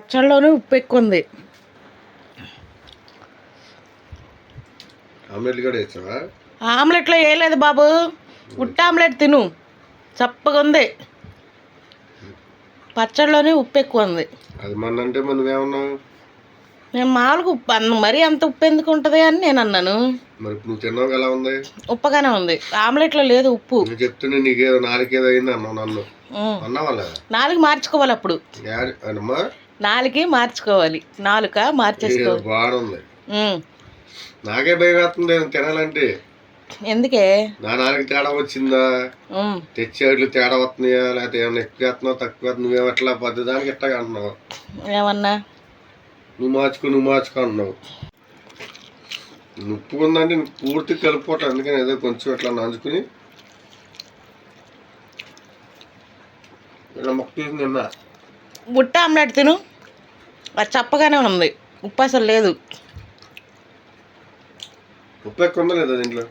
పచ్చళ్ళలోనే ఉప్పు ఎక్కువ ఉంది ఆమ్లెట్లో వేయలేదు బాబు. ఉట్ట ఆమ్లెట్ తిను. చప్పగా ఉంది పచ్చళ్ళలోనే ఉప్పు ఎక్కువ ఉంది అది మన అంటే మనం ఏమన్నావు నేను మామూలుగా ఉప్పు అన్న మరీ అంత ఉప్పు ఎందుకు ఉంటుంది అని నేను అన్నాను. మరి నువ్వు తిన్నావు ఎలా ఉంది? ఉప్పగానే ఉంది. ఆమ్లెట్లో లేదు ఉప్పు. నేను చెప్తున్నా నీకేదో నాలుగేదో అయింది అన్నావు నన్ను. అన్నావా నాలుగు మార్చుకోవాలి అప్పుడు. నాలుగు మార్చుకోవాలి. నాలుక మార్చేసుకోవాలి బాగుంది. నాకే భయం వేస్తుంది తినాలంటే. ఎందుకే? నా నాలుగు తేడా వచ్చిందా. తెచ్చేట్లు తేడా వస్తున్నాయా? లేకపోతే ఏమైనా ఎక్కువ వేస్తున్నావు తక్కువ నువ్వేం ఎట్లా పద్ధతి దానికి ఎట్లా అంటున్నావు? ఏమన్నా? నువ్వు మార్చుకో నువ్వు మార్చుకో అంటున్నావు ఉప్పు ఉందంటే పూర్తి కలుపుకోవటం అందుకని ఏదో కొంచెం ఇట్లా నంచుకుని ఇలా మొక్క తీసి నిన్న బుట్ట ఆమ్లెట్ తిను. అది చప్పగానే ఉంది. ఉప్పు అసలు లేదు. ఉప్పు ఎక్కువ ఉందా లేదా దీంట్లో?